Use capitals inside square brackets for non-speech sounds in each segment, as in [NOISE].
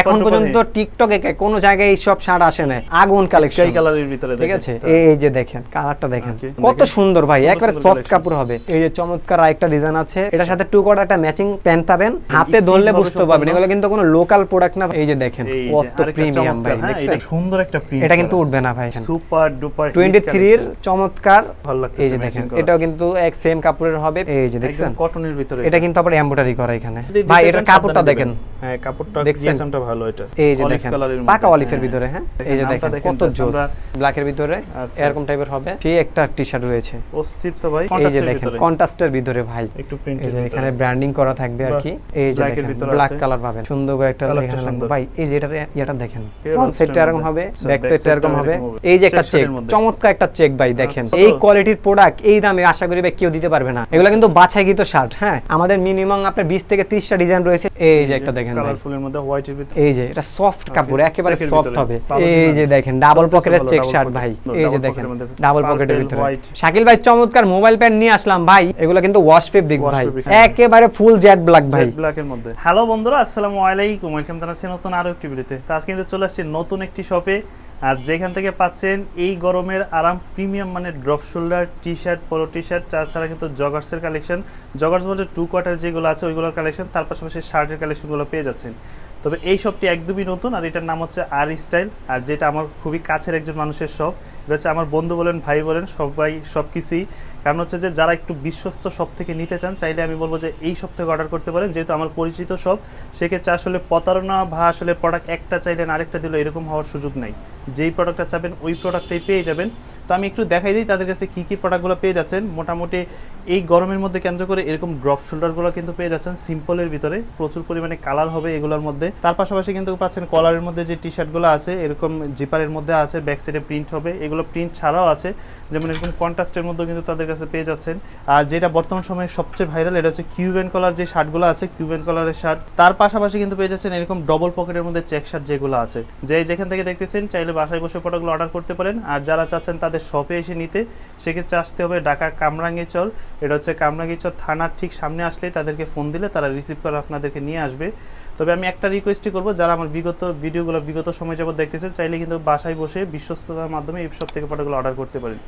এখন পর্যন্ত টিকটকে কোনো জায়গায় এই শার্ট আসে না আগুন কালেকশন কালারের ভিতরে ঠিক আছে? এই এই যে দেখেন কালারটা দেখেন। আচ্ছা, কত সুন্দর ভাই একবারে সফট কাপড় হবে। এই যে চমৎকার আরেকটা ডিজাইন আছে। এটার সাথে টু কোয়ার্টার একটা ম্যাচিং প্যান্ট পাবেন। হাতে ধরলে বুঝতে পারবেন। এগুলো কিন্তু কোনো লোকাল প্রোডাক্ট না। এই যে দেখেন কত প্রিমিয়াম ভাই হ্যাঁ, এটা সুন্দর একটা প্রিন্ট এটা কিন্তু উঠবে না ভাই সুপার ডুপার 23 এর চমৎকার। ভালো এই যে দেখেন এটাও কিন্তু এক সেম কাপড়ের হবে। এই যে কটনের ভিতরে এটা কিন্তু আবার এমব্রয়ডারি করা এখানে। ভাই চান, কাপড়টা দেখেন। হ্যাঁ কাপড়টা? জিএসএমটা ভালো এটা। এই যে দেখেন পাকা মধ্যে, অলিফের হ্যাঁ। ভিতরে হ্যাঁ? এই যে দেখেন কত জোস। ব্ল্যাকের ভিতরে আচ্ছা। এরকম টাইপের হবে। সেই একটা টি শার্ট রয়েছে। অস্থির তো ভাই এই যে কন্ট্রাস্টের দেখেন ভিতরে। কন্ট্রাস্টের ভিতরে ভাই। একটু এই প্রিন্টের এখানে ব্র্যান্ডিং করা থাকবে আর কি। এই যে দেখেন ব্ল্যাক কালার পাবেন। সুন্দর করে একটা এখানে লাগবে ভাই এই যে এটা এটা দেখেন। ফ্রন্ট সাইডটা এরকম হবে ব্যাক সাইডটা এরকম টা হবে এরকম হবে। এই যে একটা চেক। চমৎকার একটা চেক ভাই দেখেন। আচ্ছা। এই কোয়ালিটির প্রোডাক্ট এই দামে আশা করি ভাই কেউ দিতে পারবে না। এগুলো কিন্তু বাছাইকৃত শার্ট হ্যাঁ? আমাদের মিনিমাম আপনার 20 থেকে 30টা ডিজাইন রয়েছে। এই যে একটা দেখেন কালারফুলের মধ্যে হোয়াইটের ভিতরে। এই যে এটা সফট কাপড় একেবারে সফট হবে। এই যে দেখেন ডাবল পকেটের চেক শার্ট ভাই। এই যে দেখেন এর ডাবল পকেটের ভিতরে শাকিল ভাই চমৎকার মোবাইল প্যান্ট নিয়ে আসলাম ভাই। এগুলো কিন্তু ওয়াশ ফেব্রিক্স ভাই। একেবারে ফুল জেড ব্ল্যাক ভাই। জেড ব্ল্যাকের মধ্যে। হ্যালো বন্ধুরা আসসালামু আলাইকুম। ওয়েলকাম জানাচ্ছি নতুন আরও একটি ভিডিওতে তো। আজকে কিন্তু চলে আসছি নতুন একটি শপে আর যেখান থেকে পাচ্ছেন এই গরমের আরাম প্রিমিয়াম মানে drop shoulder T shirt polo T shirt তাছাড়া কিন্তু জগার্সের কালেকশন। জগার্স বলতে টু কোয়ার্টার যেগুলো আছে, ওইগুলোর কালেকশন, তার পাশাপাশি শার্টের কালেকশনগুলো পেয়ে যাচ্ছেন। তবে এই শপটি একদমই নতুন আর এটার নাম হচ্ছে আর স্টাইল আর যেটা আমার খুবই কাছের একজন মানুষের শপ এটা হচ্ছে আমার বন্ধু বলেন, ভাই বলেন, সবাই সব কিছুই কারণ হচ্ছে যে যারা একটু বিশ্বস্ত শপ থেকে নিতে চান, চাইলে আমি বলব যে এই শপ থেকে অর্ডার করতে পারেন। যেহেতু আমার পরিচিত শপ সেক্ষেত্রে আসলে প্রতারণা বা আসলে প্রোডাক্ট একটা চাইলেন আরেকটা দিল এরকম হওয়ার সুযোগ নাই। যেই প্রোডাক্টটা চাবেন, ওই প্রোডাক্টটাই পেয়ে যাবেন। তো আমি একটু দেখাই দিই তাদের কাছে কী কী প্রোডাক্টগুলো পেয়ে যাচ্ছেন। মোটামুটি এই গরমের মধ্যে কেন্দ্র করে এরকম ড্রপ শোল্ডারগুলো কিন্তু পেয়ে যাচ্ছেন সিম্পলের ভিতরে। প্রচুর পরিমাণে কালার হবে এগুলোর মধ্যে। তার পাশাপাশি কিন্তু পাচ্ছেন কলারের মধ্যে যে টি শার্টগুলো আছে, এরকম জিপারের মধ্যে আছে ব্যাক সাইডে প্রিন্ট হবে। এগুলো প্রিন্ট ছাড়াও আছে। যেমন এরকম কন্ট্রাস্টের মধ্যেও কিন্তু তাদের কাছে পেয়ে যাচ্ছেন। আর যেটা বর্তমান সময়ে সবচেয়ে ভাইরাল এটা হচ্ছে কিউবেন কলার যে শার্টগুলো আছে কিউবেন কলারের শার্ট তার পাশাপাশি কিন্তু পেয়ে যাচ্ছেন এরকম ডবল পকেটের মধ্যে চেক শার্ট যেগুলো আছে। যে যেখান থেকে দেখতেছেন, চাইলে বাসায় বসে প্রোডাক্টগুলো অর্ডার করতে পারেন। আর যারা চাচ্ছেন তাদের শপে এসে নিতে, সেক্ষেত্রে আসতে হবে ঢাকা কামরাঙ্গীচর এটা হচ্ছে কামরাঙ্গীচর থানার ঠিক সামনে আসলেই তাদেরকে ফোন দিলে তারা রিসিভ করে আপনাদেরকে নিয়ে আসবে। তবে আমি একটা রিকোয়েস্টই করব, যারা আমার বিগত ভিডিওগুলো বিগত সময় যাবত দেখতেছে চাইলে কিন্তু বাসায় বসে বিশ্বস্ততার মাধ্যমে এই সব থেকে প্রোডাক্টগুলো অর্ডার করতে পারেন।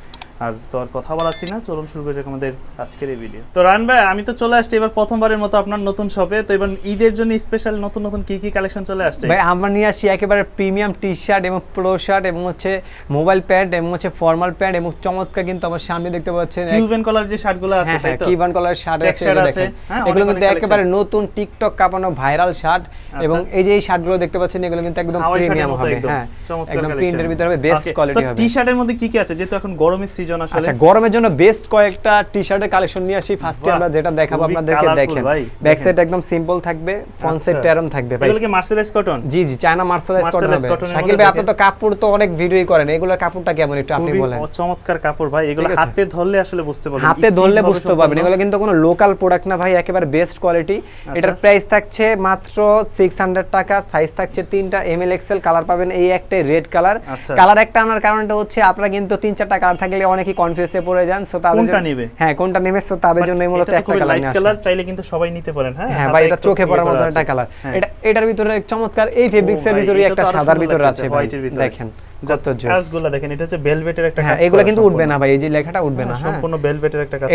আর তো আর কথা বলাচ্ছি না চলুন শুরু করে আমাদের আজকের এই ভিডিও তো রান ভাই আমি তো চলে আসছি এবার প্রথমবারের মতো আপনার নতুন শপে তো এবার ঈদের জন্য স্পেশাল নতুন নতুন কি কি কালেকশন চলে আসছে? ভাই আমরা নিয়ে আসি একেবারে প্রিমিয়াম টি শার্ট এবং প্রো শার্ট এবং হচ্ছে মোবাইল প্যান্ট এবং হচ্ছে ফর্মাল প্যান্ট এবং চমৎকার কিন্তু আমার সামনে দেখতে পাচ্ছেন কিউবেন কলার যে শার্টগুলো আছে হ্যাঁ তাই হ্যাঁ তো কিবান কলার শার্ট আছে আছে, হ্যাঁ, এগুলো কিন্তু একেবারে নতুন টিকটক কাঁপানো ভাইরাল শার্ট এবং এই যে এই শার্টগুলো দেখতে পাচ্ছেন এগুলো কিন্তু একদম প্রিমিয়াম হবে। হ্যাঁ চমৎকার একদম প্রিন্টের ভিতরে হবে বেস্ট কোয়ালিটি তো হবে। টি শার্টের মধ্যে কি কি আছে? যেহেতু এখন গরমের সিজন আসলে? আচ্ছা গরমের জন্য বেস্ট কয়েকটা টি শার্টের কালেকশন নিয়ে আসি। ফার্স্টে আমরা যেটা দেখাবো আপনাদেরকে দেখেন। ব্যাক সাইড একদম সিম্পল থাকবে ফ্রন্ট আচ্ছা। সাইড এরকম থাকবে ভাই। এগুলো কি মার্সেলাইজ কটন জি জি চায়না মার্শালাইজ কটন হবে। শাকিল ভাই আপনি তো কাপড় তো অনেক ভিডিওই করেন এগুলোর কাপড়টা কেমন একটু আপনি বলেন। চমৎকার কাপড় ভাই এগুলো হাতে ধরলে আসলে বুঝতে পারবেন। হাতে ধরলে বুঝতে পারবেন এগুলো কিন্তু কোনো লোকাল প্রোডাক্ট না ভাই একেবারে বেস্ট কোয়ালিটি এটার প্রাইস থাকছে মাত্র সিক্স হান্ড্রেড টাকা সাইজ থাকছে তিনটা এম এল এক্সেল কালার পাবেন এই একটাই রেড কালার আচ্ছা। কালার একটা আনার কারণটা হচ্ছে আপনারা কিন্তু তিন চারটা কালার থাকলে অনেকেই কনফিউজে পড়ে যান সো তাদের কোনটা নেবে? হ্যাঁ কোনটা নেবে? সো তাদের জন্য মূলত একটা কালার লাইট কালার চাইলে কিন্তু সবাই নিতে পারেন হ্যাঁ? হ্যাঁ ভাই এটা চোখে ইয়ে পড়ার মতো একটা কালার হ্যাঁ। এটা এটার ভিতরে চমৎকার এই ফেব্রিক্সের ভিতরে একটা সাদার ভিতরে আছে ভাই। দেখেন। জাস্ট। কাজগুলো দেখেন এটা হচ্ছে ভেলভেটের একটা হ্যাঁ কাজ এগুলো কিন্তু উঠবে না ভাই এই যে লেখাটা উঠবে না হ্যাঁ, হ্যাঁ। সম্পূর্ণ ভেলভেটের একটা কাজ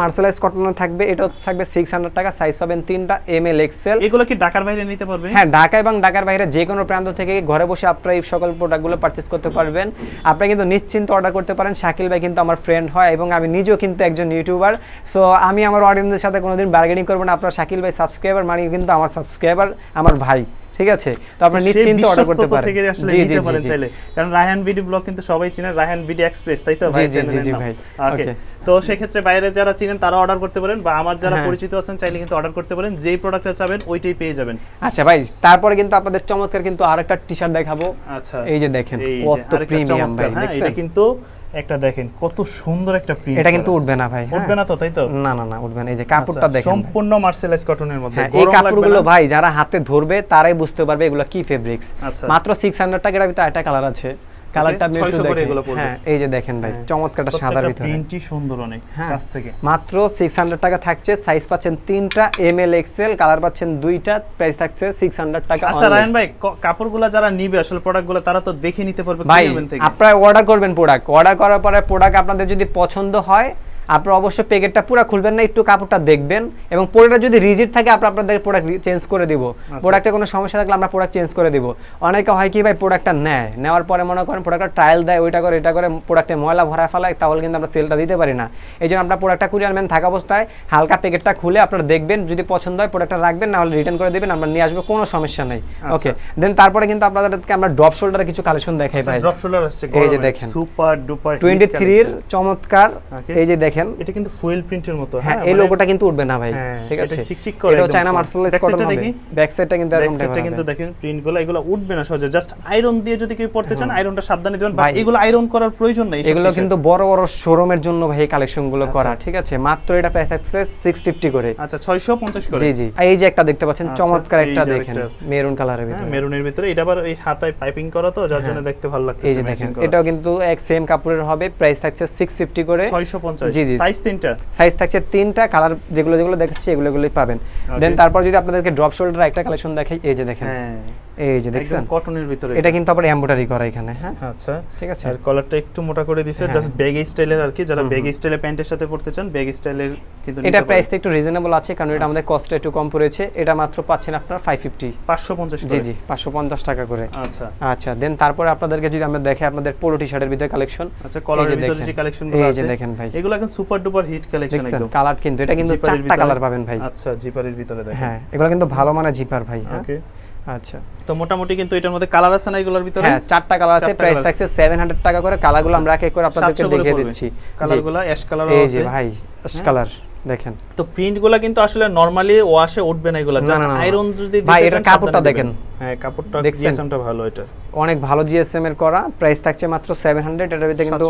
মার্শালাইজ কটন থাকবে এটাও থাকবে সিক্স হান্ড্রেড টাকা সাইজ পাবেন তিনটা এম এল এক্সেল এগুলো কি ঢাকার বাইরে নিতে পারবে? হ্যাঁ ঢাকা এবং ঢাকার বাইরে যে কোনো প্রান্ত থেকে ঘরে বসে আপনারা এই সকল প্রোডাক্টগুলো পারচেস করতে পারবেন। আপনি কিন্তু নিশ্চিন্ত অর্ডার করতে পারেন শাকিল ভাই কিন্তু আমার ফ্রেন্ড হয় এবং আমি নিজেও কিন্তু একজন ইউটিউবার সো আমি আমার অডিয়েন্সের সাথে কোনোদিন বার্গেনিং করব না আপনার শাকিল ভাই সাবস্ক্রাইবার মানে কিন্তু আমার সাবস্ক্রাইবার আমার ভাই। ঠিক আছে? তো আপনি নিশ্চিন্ত অর্ডার করতে পারেন। থেকে আসলে জি জি নিতে জি, পারেন। চাইলে। কারণ রায়হান ভিডি ব্লগ কিন্তু সবাই চিনে রায়হান ভিডি এক্সপ্রেস তাই তো? ভাই জি, জি, জি, ভাই। ওকে. তো সেক্ষেত্রে বাইরে যারা চিনেন তারা অর্ডার করতে পারেন বা আমার যারা হ্যাঁ। পরিচিত আছেন চাইলে কিন্তু অর্ডার করতে পারেন। যেই প্রোডাক্টটা চাবেন ওইটাই পেয়ে যাবেন। আচ্ছা ভাই তারপরে কিন্তু আপনাদের চমৎকার কিন্তু আরেকটা টি শার্ট দেখাবো। আচ্ছা এই যে দেখেন কত প্রিমিয়াম ভাই হ্যাঁ, এটা কিন্তু একটা দেখেন কত সুন্দর একটা প্রিন্ট এটা কিন্তু উঠবে না ভাই। উঠবে না তো তাই তো? না না না উঠবে না এই যে কাপড়টা আচ্ছা, দেখেন সম্পূর্ণ মার্সেলাইজ কটনের মধ্যে হ্যাঁ এই কাপড়গুলো ভাই যারা হাতে ধরবে তারাই বুঝতে পারবে এগুলো কি ফেব্রিক্স আচ্ছা। মাত্র সিক্স হান্ড্রেড টাকার ভিতরে একটা কালার আছে। কালারটা একটু 600। হ্যাঁ এই যে দেখেন ভাই হ্যাঁ। চমৎকারটা সাদার ভিতরে প্রিন্টই সুন্দর অনেক হ্যাঁ। কাছ থেকে মাত্র সিক্স হান্ড্রেড টাকা থাকছে সাইজ পাচ্ছেন তিনটা এম এল এক্সেল কালার পাচ্ছেন দুইটা প্রাইস থাকছে সিক্স হান্ড্রেড টাকা আচ্ছা রায়ন ভাই কাপড়গুলো যারা নিবে আসলে প্রোডাক্টগুলো তারা তো দেখে নিতে পারবে Clearman থেকে আপনারা অর্ডার করবেন প্রোডাক্ট অর্ডার করার পরে প্রোডাক্ট আপনাদের যদি পছন্দ হয় আপনারা অবশ্যই প্যাকেটটা পুরো খুলবেন না একটু কাপড়টা দেখবেন এবং প্রোডাক্ট যদি রিজিট থাকে আমরা আপনাদের প্রোডাক্ট চেঞ্জ করে দিব। আচ্ছা। প্রোডাক্টে কোনো সমস্যা থাকলে আমরা প্রোডাক্ট চেঞ্জ করে দিব। অনেকে হয় কি ভাই প্রোডাক্টটা নেয়। নেওয়ার পরে মনে করেন প্রোডাক্টটা ট্রায়াল দেয় ওইটা করে এটা করে প্রোডাক্টে ময়লা ভরা ফেলায় তাহলে কিন্তু আমরা সেলটা দিতে পারি না। এই জন্য আপনার প্রোডাক্টটা কুরিয়ার আনবেন থাকা অবস্থায় হালকা প্যাকেটটা খুলে আপনারা দেখবেন যদি পছন্দ হয় প্রোডাক্টটা রাখবেন না হলে রিটার্ন করে দেবেন আমরা নিয়ে আসব কোনো সমস্যা নেই। আচ্ছা। ওকে দেন তারপরে কিন্তু আপনাদেরকে আমরা ড্রপ শোল্ডারে কিছু কালেকশন দেখাই ভাই। ড্রপ শোল্ডার আসছে এই যে দেখেন। সুপার ডুপার টোয়েন্টি থ্রির চমৎকার। এই যে দেখেন। এটা কিন্তু ফুয়েল প্রিন্টের মতো হ্যাঁ এই মানে লোগোটা কিন্তু উঠবে না ভাই হ্যাঁ, ঠিক এটা আছে? চিকচিক করে একদম চায়না full। মার্সেলাইজ কটন হবে দেখি। ব্যাক সাইডটা কিন্তু ব্যাক সাইডটা কিন্তু দেখেন প্রিন্টগুলো এগুলো উঠবে না সহজে। জাস্ট আয়রন দিয়ে যদি কেউ পড়তে চান আয়রনটা সাবধানে দিবেন বাট ভাই, এগুলো আয়রন করার প্রয়োজন নেই এগুলো কিন্তু বড় বড় শোরুমের জন্য ভাই এই কালেকশনগুলো আচ্ছা। করা ঠিক আছে? মাত্র এটা প্রাইস থাকছে 650 করে। আচ্ছা 650 করে। জি জি। এই যে একটা দেখতে পাচ্ছেন আচ্ছা, চমৎকার একটা দেখেন। মেরুন কালারের হ্যাঁ ভিতরে। মেরুনের ভিতরে। এটা আবার এই হাতায় পাইপিং করা তো যার জন্য দেখতে ভালো এই লাগতেছে দেখেন এটাও কিন্তু এক সেম কাপড়ের হবে প্রাইস থাকছে 650 করে। 650 জি, জি। সাইজ তিনটা। সাইজ থাকছে তিনটা কালার যেগুলো যেগুলো দেখাচ্ছি এগুলো এগুলোই পাবেন। দেন তারপর যদি আপনাদেরকে ড্রপ শোল্ডার একটা কালেকশন দেখাই এই যে দেখেন। হ্যাঁ। এই যে দেখছেন? কটনের ভিতরে। এটা কিন্তু আবার এমব্রয়ডারি করা এখানে হ্যাঁ? আচ্ছা। ঠিক আছে। আর কলারটা একটু মোটা করে হ্যাঁ। জাস্ট ব্যাগ স্টাইলের আর কি যারা ব্যাগ স্টাইলে প্যান্টের সাথে পড়তে চান ব্যাগ স্টাইলের কিন্তু এটা প্রাইস একটু রিজনেবল আছে কারণ এটা আমাদের কস্টটা একটু কম পড়েছে। এটা মাত্র পাচ্ছেন আপনারা 550 550 জি জি 550 টাকা করে। আচ্ছা। আচ্ছা দেন তারপরে আপনাদেরকে যদি আমরা দেখে আপনাদের পোলো টি শার্টের ভিতরে কালেকশন আচ্ছা কলারের ভিতরে। যে কালেকশন এই যে দেখেন ভাই। এগুলো এখন সুপার ডুপার হিট কালেকশন একদম। কালার কিন্তু এটা কিন্তু চারটা কালার পাবেন ভাই। আচ্ছা জিপারের ভিতরে দেখেন। হ্যাঁ এগুলো কিন্তু ভালো মানের জিপার ভাই হ্যাঁ। ওকে আচ্ছা। তো মোটামুটি কিন্তু এটার মধ্যে কালার আছে না এগুলোর ভিতরে? হ্যাঁ চারটা কালার আছে প্রাইস থাকছে 700 টাকা করে। কালারগুলো আমরা এক এক করে আপনাদেরকে দেখিয়ে দিচ্ছি। কালারগুলো অ্যাশ কালার এই যে ভাই কালার দেখেন। তো প্রিন্টগুলো কিন্তু আসলে নরমালি ওয়াশে উঠবে না এগুলো। জাস্ট। আয়রন যদি ভাই, চান কাপড়টা দেখেন। হ্যাঁ কাপড়টা জিএসএমটা ভালো এটা। অনেক ভালো জিএসএম এর করা। প্রাইস থাকছে মাত্র 700 এটার ভিতরে কিন্তু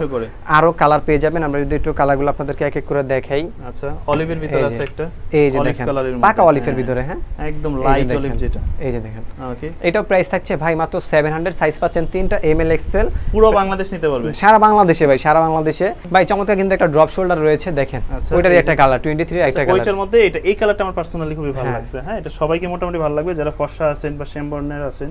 আরও কালার পেয়ে যাবেন। আমরা যদি একটু কালারগুলো আপনাদেরকে এক এক করে দেখাই। আচ্ছা অলিভের ভিতরে আছে একটা। এই যে দেখেন। পাকা অলিভের ভিতরে হ্যাঁ? একদম লাইট অলিভ যেটা। এই যে দেখেন। ওকে। এটাও প্রাইস থাকছে ভাই মাত্র 700 সাইজ পাচ্ছেন তিনটা এম এল এক্সেল পুরো বাংলাদেশ নিতে পারবে। সারা বাংলাদেশে ভাই সারা বাংলাদেশে। ভাই চমৎকার কিন্তু একটা ড্রপ শোল্ডার রয়েছে দেখেন। আচ্ছা, ওইটারই একটা কালার 23 একটা আচ্ছা, কালার ওইটার মধ্যে এটা এই কালারটা আমার পার্সোনালি খুবই ভালো হ্যাঁ। লাগছে। হ্যাঁ এটা সবাইকে মোটামুটি ভালো লাগবে। যারা ফর্সা আছেন বা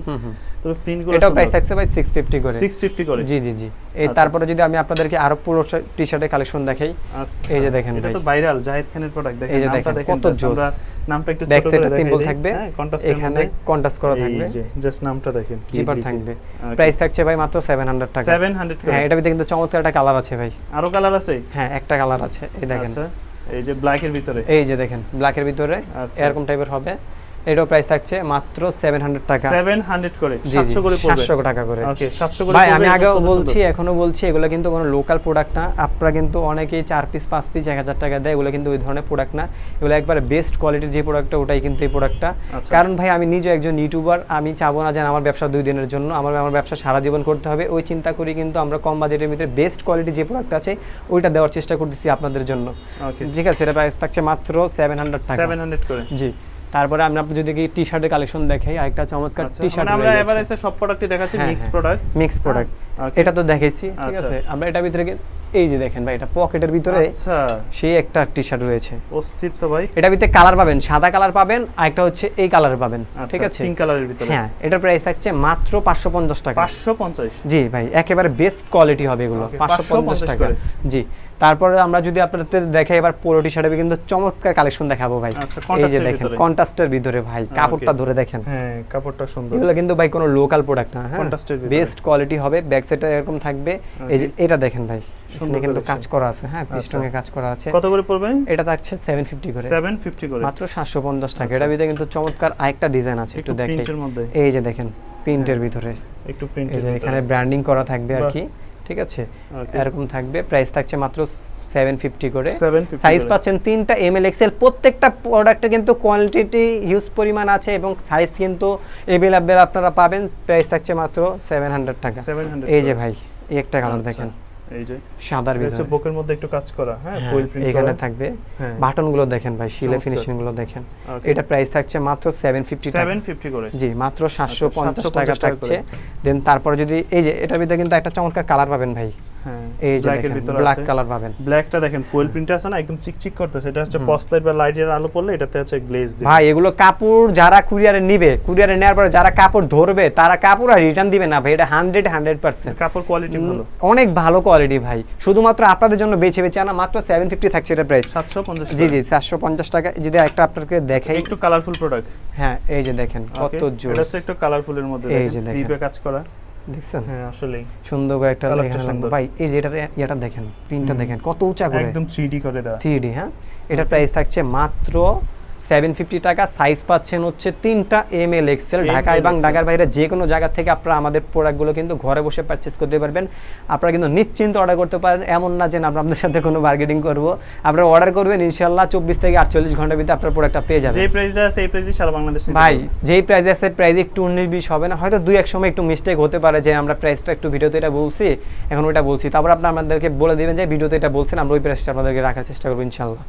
হুম হুম। তবে প্রিন্টগুলো এটাও প্রাইস থাকছে ভাই 650 করে। 650 করে। জি জি জি। এই আচ্ছা। তারপরে যদি আমি আপনাদেরকে আরও পুরো টি শার্টের কালেকশন দেখাই আচ্ছা এই যে দেখেন এটা তো ভাইরাল জাহিদ খানের প্রোডাক্ট দেখেন নামটা দেখেন, দেখেন কত জোস। নামটা একটু ছোট করে দেখাই সিম্বল থাকবে। হ্যাঁ কন্ট্রাস্টের এখানে কন্ট্রাস্ট করা থাকবে। এই যে জাস্ট নামটা দেখেন কি জিপার থাকবে। প্রাইস থাকছে ভাই মাত্র 700 টাকা। 700 করে। হ্যাঁ এটা ভিতরে কিন্তু চমৎকার একটা কালার আছে ভাই। আরও কালার আছে? হ্যাঁ একটা কালার আছে। এই দেখেন। আচ্ছা। এই যে ব্ল্যাক এর ভিতরে। এই যে দেখেন ব্ল্যাক এর ভিতরে আচ্ছা। এরকম টাইপের হবে। এটাও প্রাইস থাকছে মাত্র 700 টাকা। 700 করে জি জি 700 করে পড়বে। 700 টাকা করে। ওকে 700 করে ভাই আমি আগেও বলছি এখনও বলছি এগুলো কিন্তু কোনো লোকাল প্রোডাক্ট না। আপনারা কিন্তু অনেকেই চার পিস পাঁচ পিস এক হাজার টাকা দেয় এগুলো কিন্তু ওই ধরনের প্রোডাক্ট না। এগুলো একবারে বেস্ট কোয়ালিটির যে প্রোডাক্টটা ওটাই কিন্তু এই প্রোডাক্টটা আচ্ছা। কারণ ভাই আমি নিজে একজন ইউটিউবার আমি চাবো না যে আমার ব্যবসা দুই দিনের জন্য। আমার আমার ব্যবসা সারা জীবন করতে হবে। ওই চিন্তা করি কিন্তু আমরা কম বাজেটের ভিতরে বেস্ট কোয়ালিটি যে প্রোডাক্ট আছে ওইটা দেওয়ার চেষ্টা করতেছি আপনাদের জন্য। ওকে ঠিক আছে এটা প্রাইস থাকছে মাত্র সেভেন হান্ড্রেড টাকা। 700 করে। জি। তারপরে আমরা যদি কি টি শার্টের কালেকশন দেখাই আরেকটা চমৎকার আচ্ছা টি শার্ট মানে আমরা এবারে সব প্রোডাক্টই দেখাচ্ছি মিক্স। Product mix product. এটা তো দেখেছি ঠিক আচ্ছা। আছে? আমরা এটার ভিতরে এই যে দেখেন ভাই এটা পকেটের ভিতরে আচ্ছা। সেই একটা টি শার্ট রয়েছে তো ভাই। এটার ভিতরে কালার পাবেন সাদা কালার পাবেন আর একটা হচ্ছে এই কালার পাবেন আচ্ছা ঠিক আছে? পিঙ্ক কালারের ভিতরে। হ্যাঁ এটার প্রাইস থাকছে মাত্র পাঁচশো পঞ্চাশ টাকা। 550 জি ভাই একেবারে বেস্ট কোয়ালিটি হবে এগুলো পাঁচশো পঞ্চাশ 550 টাকা। জি তারপরে আমরা যদি আপনাদের দেখাই এবার পোলো টি শার্টের কিন্তু চমৎকার কালেকশন দেখাবো ভাই। আচ্ছা, এই যে দেখেন কন্ট্রাস্টের ভিতরে ভাই কাপড়টা ধরে দেখেন। হ্যাঁ কাপড়টা সুন্দর। এগুলো কিন্তু ভাই কোনো লোকাল প্রোডাক্ট না হ্যাঁ? বেস্ট কোয়ালিটি হবে ব্যাক সাইডটা এরকম থাকবে। এই যে এটা দেখেন ভাই সুন্দর কিন্তু কাজ করা আছে হ্যাঁ আচ্ছা। পিস্টনে কাজ করা আছে। কত করে পড়বে? এটা থাকছে 750 করে। 750 করে। মাত্র 750 টাকা। এটা ভিতরে কিন্তু চমৎকার আরেকটা ডিজাইন আছে একটু একটু দেখেন। প্রিন্টের মধ্যে। এই যে দেখেন প্রিন্টের ভিতরে। একটু প্রিন্ট এখানে ব্র্যান্ডিং করা থাকবে আর কি ঠিক আছে? এরকম থাকবে। প্রাইস থাকছে মাত্র 750 করে। সাইজ পাচ্ছেন তিনটা এম এল এক্সেল প্রত্যেকটা প্রোডাক্টে কিন্তু কোয়ান্টিটি হিউজ পরিমাণ আছে এবং সাইজ কিন্তু এভেলেবেল আপনারা পাবেন। প্রাইস থাকছে মাত্র 700 টাকা। এই যে ভাই একটা কালার আচ্ছা। দেখেন। এই যে। সাদার ভিতরে। বুকের মধ্যে একটু কাজ করা হ্যাঁ হ্যাঁ, ফুল প্রিন্ট এখানে থাকবে। হ্যাঁ। বাটনগুলো দেখেন ভাই শিলে ফিনিশিংগুলো দেখেন। এটা প্রাইস থাকছে মাত্র সেভেন ফিফটি টাকা। 750 করে। জি মাত্র সাতশো পঞ্চাশ 750 টাকা টাকা থাকছে। দেন তারপরে যদি এই যে এটার ভিতরে কিন্তু একটা চমৎকার কালার পাবেন ভাই। এই যে ব্ল্যাকের দেখেন ভিতরে ব্ল্যাক কালার পাবেন। ব্ল্যাকটা দেখেন ফুল প্রিন্ট আছে না একদম চিকচিক করতেছে। এটা হচ্ছে পস বা লাইটের আলো পড়লে এটাতে হচ্ছে গ্লেজ ভাই এগুলো কাপড় যারা কুরিয়ারে নিবে কুরিয়ারে নেওয়ার পরে যারা কাপড় ধরবে তারা কাপড় আর রিটার্ন দিবে না ভাই এটা হান্ড্রেড হান্ড্রেড পার্সেন্ট কাপড় কোয়ালিটি ভালো। অনেক ভালো কোয়ালিটি ভাই। শুধুমাত্র আপনাদের জন্য বেছে বেছে আনা মাত্র সেভেন ফিফটি থাকছে এটা প্রাইস 750 জি জি পঞ্চাশ টাকা। যদি একটা আপনাকে দেখাই। একটু কালারফুল প্রোডাক্ট হ্যাঁ এই যে দেখেন কত জোর। এটা হচ্ছে একটু কালারফুলের মধ্যে দেখেন। কাজ করা। দেখছেন? হ্যাঁ আসলেই। সুন্দর করে একটা লেখা। ভাই এই যে এটা এটা দেখেন প্রিন্টটা দেখেন কত উঁচা করে। একদম 3D করে দেওয়া। 3D হ্যাঁ? এটার প্রাইস থাকছে মাত্র সেভেন ফিফটি টাকা সাইজ পাচ্ছেন হচ্ছে তিনটা এম এল এক্সেল ঢাকা এবং ঢাকার বাইরে যে কোনো জায়গা থেকে আপনারা আমাদের প্রোডাক্টগুলো কিন্তু ঘরে বসে পারচেস করতে পারবেন। আপনারা কিন্তু নিশ্চিন্ত অর্ডার করতে পারেন। এমন না যে আমরা আপনাদের সাথে কোনো বার্গেটিং করব। আপনারা অর্ডার করবেন ইনশাল্লাহ চব্বিশ থেকে আটচল্লিশ ঘণ্টার ভিতরে আপনার প্রোডাক্টটা পেয়ে যাবেন। যে প্রাইসে আছে এই প্রাইসে সারা বাংলাদেশ ভাই। যেই প্রাইস আছে প্রাইস একটু উনিশ বিশ হবে না। হয়তো দুই এক সময় একটু মিস্টেক হতে পারে যে আমরা প্রাইসটা একটু ভিডিওতে এটা বলছি এখন ওইটা বলছি। তারপর আপনি আমাদেরকে বলে দিবেন যে ভিডিওতে এটা বলছেন আমরা ওই প্রাইসটা আপনাদেরকে রাখার চেষ্টা করব ইনশাল্লাহ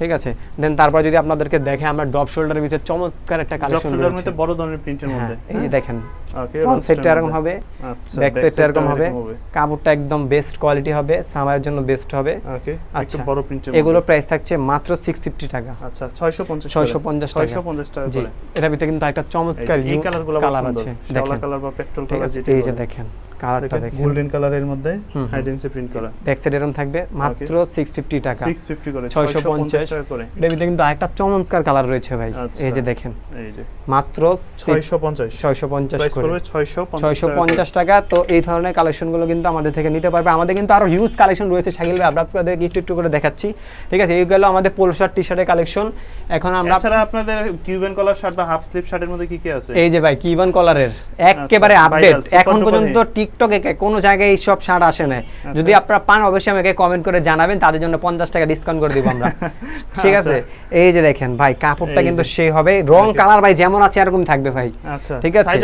ঠিক আছে? দেন তারপর যদি আপনাদেরকে দেখে আমরা ড্রপ শোল্ডারের ভিতরে চমৎকার একটা কালেকশন শোল্ডার মধ্যে বড় ধরনের প্রিন্টের হ্যাঁ, মধ্যে। এই যে দেখেন ওকে ফ্রন্ট সেটটা এরকম হবে আচ্ছা ব্যাক back সেটটা এরকম হবে। কাপড়টা একদম বেস্ট কোয়ালিটি হবে সামারের জন্য বেস্ট হবে। ওকে আচ্ছা বড় প্রিন্টের এগুলো প্রাইস থাকছে মাত্র সিক্স ফিফটি টাকা। আচ্ছা 650 650 টাকা। 650 টাকা করে। এটার ভিতরে কিন্তু একটা চমৎকার এই কালারগুলো কালার আছে। শ্যাওলা দেখেন। কালার বা পেট্রোল কালার যেটা এই যে দেখেন। কালারটা দেখেন। গোল্ডেন কালারের মধ্যে। হাইডেন্সি প্রিন্ট করা ব্যাক সাইড এরকম থাকবে মাত্র সিক্স ফিফটি টাকা। 650 করে 650 650 টাকা করে। ভিতরে কিন্তু আরেকটা চমৎকার কালার রয়েছে ভাই। আচ্ছা। এই যে দেখেন। এই যে। মাত্র 650 ছয়শো পঞ্চাশ প্রাইস করে। পড়বে 650 টাকা তো এই ধরনের কালেকশনগুলো কিন্তু আমাদের থেকে নিতে পারবে। আমাদের কিন্তু আরও হিউজ কালেকশন রয়েছে শাকিল ভাই। আমরা আপনাদেরকে একটু একটু করে দেখাচ্ছি। ঠিক আছে এই গেল আমাদের পোলো শার্ট টি শার্টের কালেকশন এখন আমরা এছাড়া আপনাদের কিউবেন কলার শার্ট বা হাফ স্লিভ শার্টের মধ্যে কি কি আছে? এই যে ভাই কলারের একেবারে আচ্ছা, আপডেট এখন পর্যন্ত টিকটকে কোনো জায়গায় এই সব শার্ট আসে না যদি আপনারা পান অবশ্যই আমাকে কমেন্ট করে জানাবেন তাদের জন্য পঞ্চাশ টাকা ডিসকাউন্ট করে দিব আমরা। [LAUGHS] ঠিক আছে? এই যে দেখেন ভাই কাপড়টা কিন্তু সেই হবে। রং কালার ভাই যেমন আছে এরকম থাকবে ভাই। আচ্ছা। ঠিক আছে।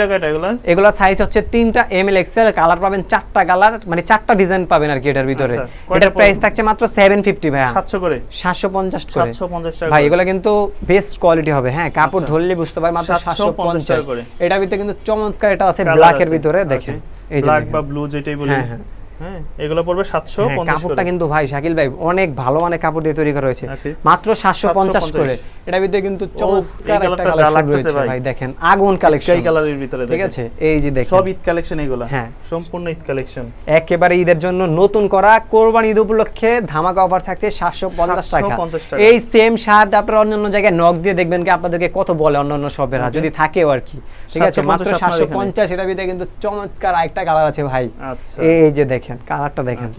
এগুলো? সাইজ হচ্ছে তিনটা এম এল এক্সেল কালার পাবেন চারটা কালার মানে চারটা ডিজাইন পাবেন আর কি এটার ভিতরে। আচ্ছা, এটার প্রাইস থাকছে মাত্র সেভেন ফিফটি ভাইয়া। 700 করে? সাতশো পঞ্চাশ করে। 750 টাকা ভাই। এগুলো কিন্তু বেস্ট কোয়ালিটি হবে হ্যাঁ? কাপড় আচ্ছা। ধরলে বুঝতে পারবে মাত্র 750 সাতশো পঞ্চাশ। এটার ভিতরে কিন্তু চমৎকার এটা আছে Colour ব্ল্যাকের ভিতরে দেখেন। ব্ল্যাক দেখেন। বা ব্লু যেটাই বলি হ্যাঁ, হ্যাঁ। এগুলো পড়বে 750 হ্যাঁ, কাপড়টা কিন্তু ভাই শাকিল ভাই অনেক ভালো মানে কাপড় দিয়ে তৈরি করা হয়েছে মাত্র 750 করে। এটার ভিতরে কিন্তু এই চমৎকার একটা কালেকশন রয়েছে ভাই। দেখেন আগুন কালেকশন স্কাই কালারের ভিতরে ঠিক আছে? এই যে দেখেন। সব ঈদ কালেকশন এগুলো। হ্যাঁ। সম্পূর্ণ ঈদ কালেকশন একেবারে ঈদের জন্য নতুন করা কোরবানি ঈদ উপলক্ষে ধামাকা অফার থাকছে সাতশো পঞ্চাশ টাকা। 750 টাকা। এই সেম শার্ট আপনারা অন্য অন্য জায়গায় নক দিয়ে দেখবেন কি আপনাদেরকে কত বলে অন্য অন্য শপেরা যদি থাকেও আর কি। ঠিক আছে? মাত্র আপনার সাতশো পঞ্চাশ এটার ভিতরে কিন্তু চমৎকার আরেকটা কালার আছে ভাই। আচ্ছা। এই এই যে দেখেন। কালারটা দেখেন।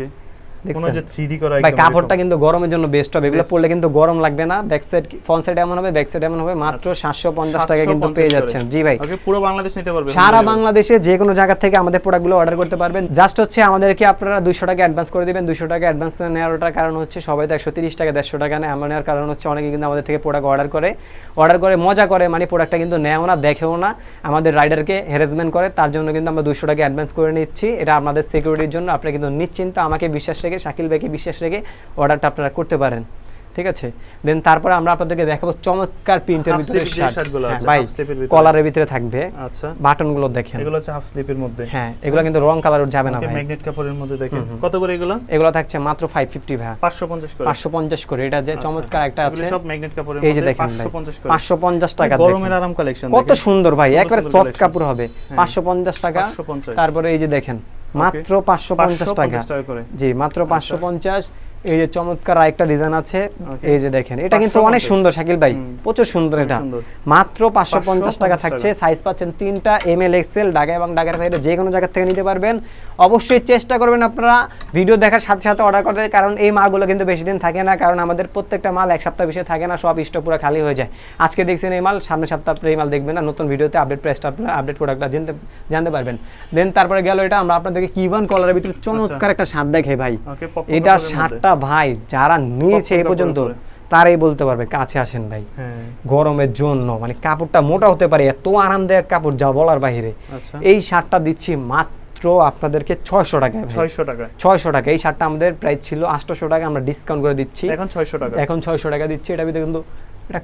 Okay. দেখছেন? যে 3D করা ভাই কাপড়টা কিন্তু গরমের জন্য বেস্ট হবে। এগুলো। পরলে কিন্তু গরম লাগবে না। ব্যাক সাইড ফ্রন্ট সাইড এমন হবে ব্যাক সাইড এমন হবে। মাত্র আচ্ছা। সাতশো পঞ্চাশ টাকা কিন্তু পেয়ে যাচ্ছেন। জি ভাই। পুরো বাংলাদেশ নিতে পারবে। সারা বাংলাদেশে যে কোনো জায়গা থেকে আমাদের প্রোডাক্টগুলো অর্ডার করতে পারবেন। জাস্ট হচ্ছে আমাদেরকে আপনারা টাকা অ্যাডভান্স করে দিবেন। টাকা অ্যাডভান্স নেওয়ার কারণ হচ্ছে সবাই তো একশো তিরিশ টাকা দেড়শো টাকা নেয়। আমরা নেওয়ার কারণ হচ্ছে অনেকে কিন্তু আমাদের থেকে প্রোডাক্ট অর্ডার করে। অর্ডার করে মজা করে মানে প্রোডাক্টটা কিন্তু নেও না দেখেও না। আমাদের রাইডারকে হ্যারাসমেন্ট করে। তার জন্য কিন্তু আমরা দুশো টাকা অ্যাডভান্স করে নিচ্ছি। এটা আপনাদের সিকিউরিটির জন্য। আপনি কিন্তু নিশ্চিন্ত আমাকে বিশ্বাস রেখে শাকিল ভাইকে বিশ্বাস রেখে অর্ডারটা আপনারা করতে পারেন। ঠিক আছে? দেন তারপরে আমরা আপনাদেরকে দেখাবো চমৎকার প্রিন্টের ভিতরে শার্টগুলো আছে, ভাই। কলারের ভিতরে। থাকবে। আচ্ছা। বাটনগুলো দেখেন। এগুলো হচ্ছে হাফ স্লিপের মধ্যে। হ্যাঁ এগুলো কিন্তু রং কালার যাবে না ভাই। ম্যাগনেট কাপড়ের মধ্যে দেখেন। কত করে এগুলো? এগুলো থাকছে মাত্র ফাইভ ফিফটি ভাই। 550 করে। পাঁচশো পঞ্চাশ করে। এটা যে আচ্ছা। চমৎকার একটা আছে। সব ম্যাগনেট কাপড়ের এই যে মধ্যে দেখেন 550 করে। পাঁচশো পঞ্চাশ টাকা গরমের আরাম কালেকশন কত সুন্দর ভাই একবারে সফট কাপড় হবে। হ্যাঁ। পাঁচশো পঞ্চাশ টাকা। 550 তারপরে এই যে দেখেন। মাত্র পাঁচশো পঞ্চাশ টাকা। 550 টাকা করে। জি মাত্র পাঁচশো পঞ্চাশ। এই যে চমৎকার আরেকটা ডিজাইন আছে এই যে দেখেন এটা কিন্তু অনেক সুন্দর শাকিল ভাই প্রচুর সুন্দর এটা। মাত্র পাঁচশো পঞ্চাশ টাকা থাকছে সাইজ পাচ্ছেন তিনটা এম এল এক্সেল ঢাকা এবং ঢাকার বাইরে যে কোনো জায়গা থেকে নিতে পারবেন। অবশ্যই চেষ্টা করবেন আপনারা ভিডিও দেখার সাথে সাথে অর্ডার করতে কারণ এই মালগুলো কিন্তু বেশি দিন থাকে না কারণ আমাদের প্রত্যেকটা মাল এক সপ্তাহ বেশি থাকে না সব স্টক পুরো খালি হয়ে যায়। আজকে দেখছেন এই মাল সামনের সপ্তাহ আপনারা এই মাল দেখবেন না নতুন ভিডিওতে আপডেট প্রাইসটা আপনারা আপডেট প্রোডাক্টটা জানতে জানতে পারবেন। দেন তারপরে গেল এটা আমরা আপনাদেরকে কিভান কলারের ভিতরে চমৎকার একটা শার্ট দেখাই ভাই। এটা। শার্টটা ভাই যারা নিয়েছে এই পর্যন্ত তারাই বলতে পারবে কাছে আসেন ভাই। হ্যাঁ। গরমের জন্য মানে কাপড়টা মোটা হতে পারে এত আরামদায়ক কাপড় যা বলার বাইরে আচ্ছা। এই শার্টটা দিচ্ছি মাত্র আপনাদেরকে ছয়শো ভাই। 600 টাকা ছয়শো টাকা। এই শার্টটা আমাদের প্রাইস ছিল আটশোশো টাকা আমরা ডিসকাউন্ট করে দিচ্ছি। এখন 600 টাকা। এখন ছয়শো টাকা দিচ্ছি এটা ভিতরে কিন্তু এটা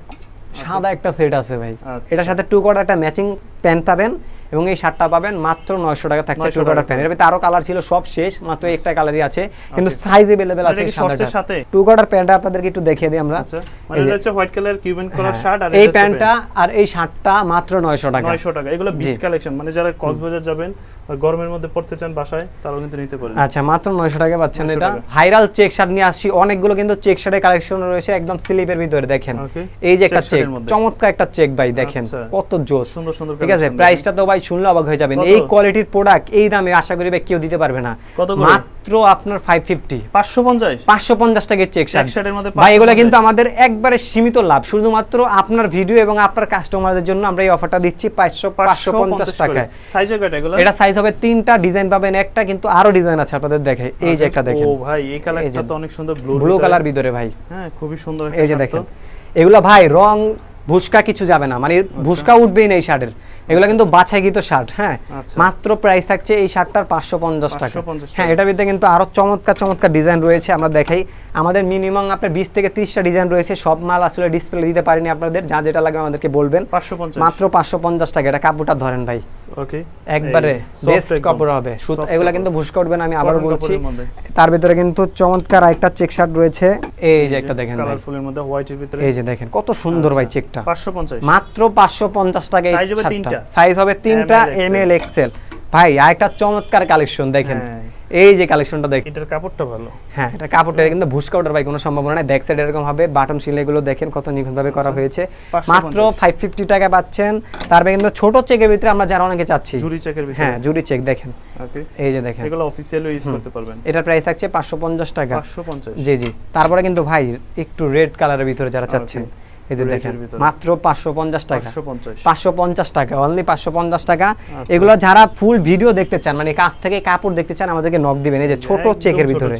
সাদা একটা সেট আছে ভাই। আচ্ছা। এটার সাথে টু কোয়ার্টার একটা ম্যাচিং প্যান্ট পাবেন। এবং এই শার্টটা পাবেন মাত্র নয়শো টাকা থাকছে 900 টু কোয়ার্টার প্যান্ট। এর ভিতরে আরও কালার ছিল সব শেষ মাত্র একটা কালারই আছে। কিন্তু সাইজ এভেলেবেল আছে কি সাথে? টু কোয়ার্টার প্যান্টটা আপনাদেরকে একটু দেখিয়ে দিই আমরা। আচ্ছা। মানে এটা হচ্ছে white colour Cuban colour shirt আর এই প্যান্টটা আর এই শার্টটা মাত্র নয়শো টাকা। 900 টাকা। এগুলো বিচ কালেকশন মানে যারা কক্সবাজার যাবেন আর গরমের মধ্যে পড়তে চান বাসায় তারাও কিন্তু নিতে পারেন। আচ্ছা মাত্র নয়শো টাকা পাচ্ছেন এটা। টাকা। ভাইরাল চেক শার্ট নিয়ে আসছি। অনেকগুলো কিন্তু চেক শার্টের কালেকশন রয়েছে একদম স্লিপের ভিতরে দেখেন. এই যে একটা চেক। চমৎকার একটা চেক ভাই দেখেন। আচ্ছা। কত জোস। সুন্দর সুন্দর ঠিক আছে প্রাইসটা তো ভাই শুনলে অবাক হয়ে যাবেন। এই কোয়ালিটির প্রোডাক্ট এই দামে আশা করি ভাই কেউ দিতে পারবে না। মাত্র আপনার ফাইভ ফিফটি 550 পাঁচশো পঞ্চাশ? টাকার চেক শার্ট Check shirt এর মধ্যে ভাই এগুলো কিন্তু আমাদের একবারে সীমিত লাভ। শুধুমাত্র আপনার ভিডিও এবং আপনার কাস্টমারদের জন্য আমরা এই অফারটা দিচ্ছি পাঁচশো পাঁচশো পঞ্চাশ টাকায়। সাইজ কয়টা এগুলো? এটা সাইজ হবে তিনটা ডিজাইন পাবেন একটা কিন্তু আরও ডিজাইন আছে আপনাদের দেখে। এই যে একটা দেখেন। ও ভাই এই কালারটা তো অনেক সুন্দর ব্লু ব্লু কালার ভিতরে ভাই। হ্যাঁ খুবই সুন্দর এই যে দেখেন। এগুলো ভাই রং ভুসকা কিছু যাবে না। মানে ভুসকা উঠবেই না এই শার্টের এগুলো কিন্তু বাছাইকৃত শার্ট হ্যাঁ? আচ্ছা। মাত্র প্রাইস থাকছে এই শার্টটার পাঁচশো পঞ্চাশ টাকা। হ্যাঁ। এটার ভিতরে কিন্তু আরও চমৎকার চমৎকার ডিজাইন রয়েছে আমরা দেখাই। আমাদের মিনিমাম আপনার বিশ থেকে ত্রিশটা ডিজাইন রয়েছে সব মাল আসলে ডিসপ্লে দিতে পারিনি আপনাদের যা যেটা লাগে আমাদেরকে বলবেন। 550 মাত্র পাঁচশো পঞ্চাশ টাকা এটা কাপড়টা ধরেন ভাই। ওকে একবারে বেস্ট কাপড় হবে। এগুলা কিন্তু ভুসকা উঠবে না আমি আবারও বলছি। তার ভিতরে কিন্তু চমৎকার একটা চেক শার্ট রয়েছে। এই যে একটা দেখেন ভাই। কালারফুলের মধ্যে হোয়াইটের ভিতরে। এই যে দেখেন কত সুন্দর ভাই আচ্ছা। চেকটা 550 মাত্র পাঁচশো পঞ্চাশ টাকা সাইজ হবে তিনটা। সাইজ হবে তিনটা এম এল এক্সেল ভাই আরেকটা চমৎকার কালেকশন দেখেন। হ্যাঁ। এই যে কালেকশনটা দেখেন এটার কাপড়টা ভালো। হ্যাঁ এটা কাপড়টা কিন্তু ভুসকা ওঠার ভাই কোনো সম্ভাবনা নাই। ব্যাক সাইড এরকম হবে বাটন সিলেগুলো দেখেন কত নিখুঁতভাবে করা হয়েছে। মাত্র ফাইভ ফিফটি টাকা পাচ্ছেন। তারপরে কিন্তু ছোট চেকের ভিতরে আমরা যারা অনেকে চাচ্ছি। জুরি চেকের ভিতরে? হ্যাঁ জুরি চেক দেখেন। ওকে এই যে দেখেন। এগুলো অফিসিয়ালি ইউজ করতে পারবেন। এটার প্রাইস থাকছে পাঁচশো পঞ্চাশ টাকা। 550 জি জি। তারপরে কিন্তু ভাই একটু রেড কালারের ভিতরে যারা চাচ্ছেন। এই যে দেখেন মাত্র পাঁচশো পঞ্চাশ টাকা। 550 পাঁচশো পঞ্চাশ টাকা অনলি পাঁচশো পঞ্চাশ টাকা। আচ্ছা। এগুলো যারা ফুল ভিডিও দেখতে চান মানে কাছ থেকে কাপড় দেখতে চান আমাদেরকে নক দিবেন। এই যে ছোট চেকের ভিতরে।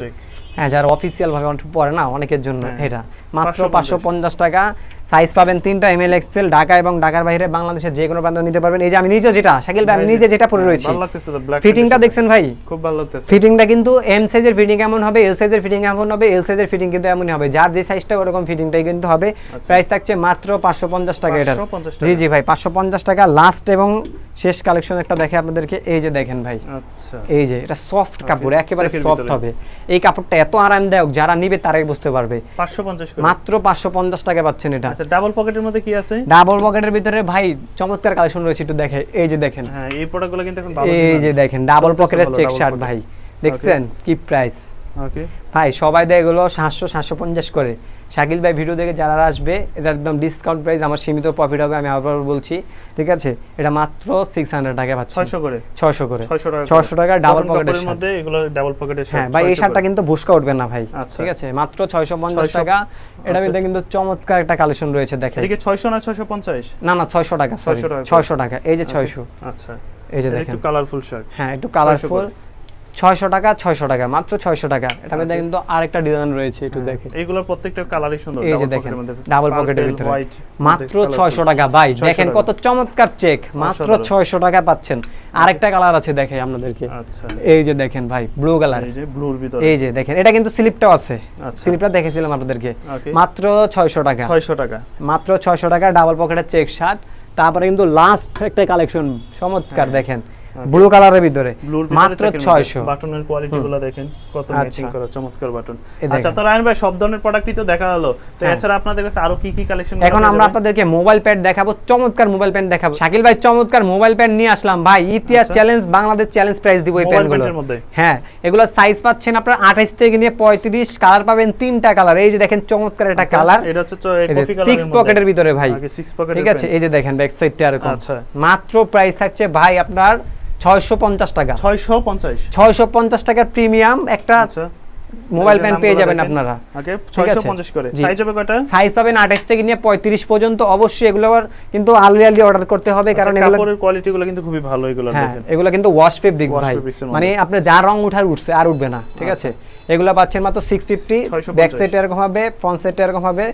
হ্যাঁ যারা অফিসিয়াল ভাবে পরে না অনেকের জন্য হ্যাঁ। এটা। মাত্র 550 পাঁচশো পঞ্চাশ টাকা। সাইজ পাবেন তিনটা এম এল এক্সেল ঢাকা এবং ঢাকার বাইরে বাংলাদেশের যে কোনো প্রান্ত নিতে পারবেন। এই যে আমি নিজে যেটা শাকিল ভাই আমি নিজে যেটা পরে রয়েছি। ফিটিংটা দেখছেন ভাই? খুব ভালো লাগতেছে। ফিটিংটা কিন্তু এম সাইজের ফিটিং এমন হবে এল সাইজের ফিটিং এমন হবে এল সাইজের ফিটিং কিন্তু এমনই হবে। যার যে সাইজটা ওরকম ফিটিংটাই কিন্তু হবে। আচ্ছা। প্রাইস থাকছে মাত্র পাঁচশো পঞ্চাশ টাকা এটার। 550 জি জি ভাই পাঁচশো পঞ্চাশ টাকা। লাস্ট এবং শেষ কালেকশন একটা দেখে আপনাদেরকে এই যে দেখেন ভাই। আচ্ছা। এই যে এটা সফট কাপড় একেবারে সফট হবে। এই কাপড়টা এত আরামদায়ক যারা নিবে তারাই বুঝতে পারবে। 550 করে। মাত্র পাঁচশো পঞ্চাশ টাকা পাচ্ছেন এটা। আচ্ছা ডাবল পকেটের মধ্যে কি আছে? ডাবল পকেটের ভিতরে ভাই চমৎকার কালেকশন রয়েছে একটু দেখে এই যে দেখেন। হ্যাঁ এই প্রোডাক্টগুলো কিন্তু এখন ভালো এই যে দেখেন ডাবল পকেটের চেক শার্ট ভাই দেখছেন? কি প্রাইস ওকে ভাই সবাই দেয় এগুলো সাতশো সাতশো পঞ্চাশ করে। শাকিল ভাই ভিডিও দেখে যারা আসবে এটা একদম ডিসকাউন্ট প্রাইস আমার সীমিত প্রফিট হবে আমি আবার বলছি ঠিক আছে? এটা মাত্র সিক্স হান্ড্রেড টাকা পাচ্ছি। 600 করে। ছয়শো করে। 600 টাকা ছয়শো টাকা ডাবল পকেটের মধ্যে এগুলো ডাবল পকেটের হ্যাঁ ভাই এই শার্টটা কিন্তু ভুসকা উঠবে না ভাই। আচ্ছা। ঠিক আছে? মাত্র ছয়শো পঞ্চাশ টাকা। এটা আচ্ছা। মধ্যে কিন্তু চমৎকার একটা কালেকশন রয়েছে দেখেন। এদিকে 600 না 650 না না ছয়শো টাকা 600 টাকা। ছয়শো টাকা এই যে ছয়শো। আচ্ছা। এই যে দেখেন। একটু কালারফুল শার্ট হ্যাঁ একটু কালারফুল। ছয়শো টাকা ছয়শো টাকা মাত্র ছয়শো টাকা। এটা মধ্যে কিন্তু আরেকটা ডিজাইন রয়েছে একটু দেখেন এইগুলোর প্রত্যেকটা কালারই সুন্দর এই যে দেখেন ডাবল পকেটের ভিতরে। মাত্র ছয়শো টাকা ভাই দেখেন কত চমৎকার চেক মাত্র ছয়শো টাকা পাচ্ছেন। আরেকটা কালার আছে দেখে আপনাদেরকে। আচ্ছা। এই যে দেখেন ভাই ব্লু কালার এই যে ব্লুর ভিতরে। এই যে দেখেন এটা কিন্তু স্লিপটাও আছে। আচ্ছা। স্লিপটা দেখেছিলাম আপনাদেরকে. মাত্র ছয়শো টাকা। 600 টাকা। মাত্র ছয়শো টাকা ডাবল পকেটের চেক শার্ট তারপরে কিন্তু লাস্ট একটা কালেকশন চমৎকার দেখেন। ব্লু কালারের ভিতরে। মাত্র ছয়শো। বাটনের কোয়ালিটি গুলো দেখেন কত আচ্ছা। ম্যাচিং করা চমৎকার বাটন আচ্ছা তো রায়ন ভাই সব ধরনের প্রোডাক্টই তো দেখা হলো। তো হ্যাঁ। এছাড়া আপনাদের কাছে আরও কি কি কালেকশন এখন আমরা আপনাদেরকে মোবাইল প্যাড দেখাবো চমৎকার মোবাইল প্যাড দেখাবো। শাকিল ভাই চমৎকার মোবাইল প্যাড নিয়ে আসলাম। ভাই ইতিহাস আচ্ছা। চ্যালেঞ্জ বাংলাদেশ চ্যালেঞ্জ প্রাইস দিব এই প্যাডগুলো মধ্যে? হ্যাঁ এগুলো সাইজ পাচ্ছেন আপনার 28 থেকে নিয়ে 35 কালার পাবেন তিনটা কালার এই যে দেখেন চমৎকার একটা কালার এটা হচ্ছে কফি কালার সিক্স পকেটের ভিতরে ভাই। ঠিক আছে এই যে দেখেন ব্যাক সাইডটা এরকম। আচ্ছা। মাত্র প্রাইস থাকছে ভাই আপনার 650 টাকা। 650 650 টাকার প্রিমিয়াম একটা আচ্ছা। মোবাইল প্যান পেয়ে যাবেন। আপনারা। ওকে 650 করে। সাইজ হবে কয়টা? সাইজ পাবেন 28 থেকে নিয়ে 35 পর্যন্ত। অবশ্যই এগুলো আবার কিন্তু আলু আলু অর্ডার করতে হবে কারণ আচ্ছা, এগুলো কাপড়ের কোয়ালিটি গুলো কিন্তু খুবই ভালো এগুলো হ্যাঁ দেখেন। এগুলো কিন্তু ওয়াশ ফেব্রিক্স ভাই। মানে আপনি যা রং উঠার উঠছে আর উঠবে না ঠিক আছে? এগুলো পাচ্ছেন মাত্র 650 650 ব্যাক সাইড এরকম হবে ফ্রন্ট সাইড এরকম হবে।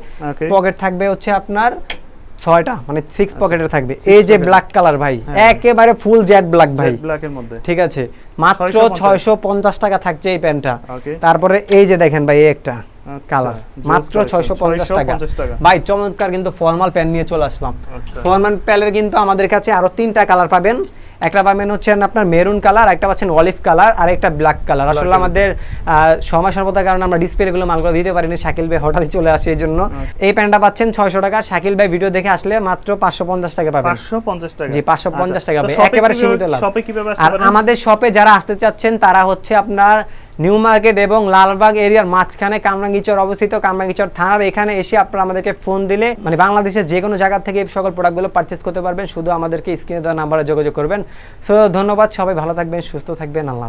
পকেট থাকবে হচ্ছে আপনার ছয়টা মানে সিক্স পকেটে থাকবে। এই যে ব্ল্যাক কালার ভাই হ্যাঁ। একেবারে ফুল জেড ব্ল্যাক ভাই। ব্ল্যাকের মধ্যে। ঠিক আছে? মাত্র 650 ছয়শো পঞ্চাশ টাকা থাকছে এই প্যান্টটা। তারপরে এই যে দেখেন ভাই এই একটা আচ্ছা, কালার মাত্র ছয়শো টাকা। 650 টাকা। ভাই চমৎকার কিন্তু ফর্মাল প্যান্ট নিয়ে চলে আসলাম। আচ্ছা। ফর্মাল প্যালের কিন্তু আমাদের কাছে আরও তিনটা কালার পাবেন। একটা পাবেন হচ্ছেন আপনার মেরুন কালার একটা পাচ্ছেন অলিভ কালার আর একটা ব্ল্যাক কালার। আসলে আমাদের সময় সর্বদার কারণে আমরা ডিসপ্লে গুলো মালগুলো দিতে পারিনি শাকিল ভাই হঠাৎই চলে আসে এই জন্য। আচ্ছা। এই প্যান্টটা পাচ্ছেন ছয়শো টাকা শাকিল ভাই ভিডিও দেখে আসলে মাত্র পাঁচশো পঞ্চাশ টাকা পাবেন। পাঁচশো পঞ্চাশ টাকা। জি, 550 টাকা তো হবে, shop এ একেবারে সীমিত লাভ। আর আমাদের শপে যারা আসতে চাচ্ছেন তারা হচ্ছে আপনার নিউ মার্কেট এবং লালবাগ এরিয়ার মাঝখানে কামরাঙ্গিচর অবস্থিত। কামরাঙ্গিচর থানার এখানে এসে আপনারা আমাদেরকে ফোন দিলে মানে বাংলাদেশের যে কোনো জায়গা থেকে এই সকল প্রোডাক্টগুলো পারচেস করতে পারবেন। শুধু আমাদেরকে স্ক্রিনে দেওয়া নাম্বারে যোগাযোগ করবেন। সো ধন্যবাদ, সবাই ভালো থাকবেন, সুস্থ থাকবেন, আল্লাহ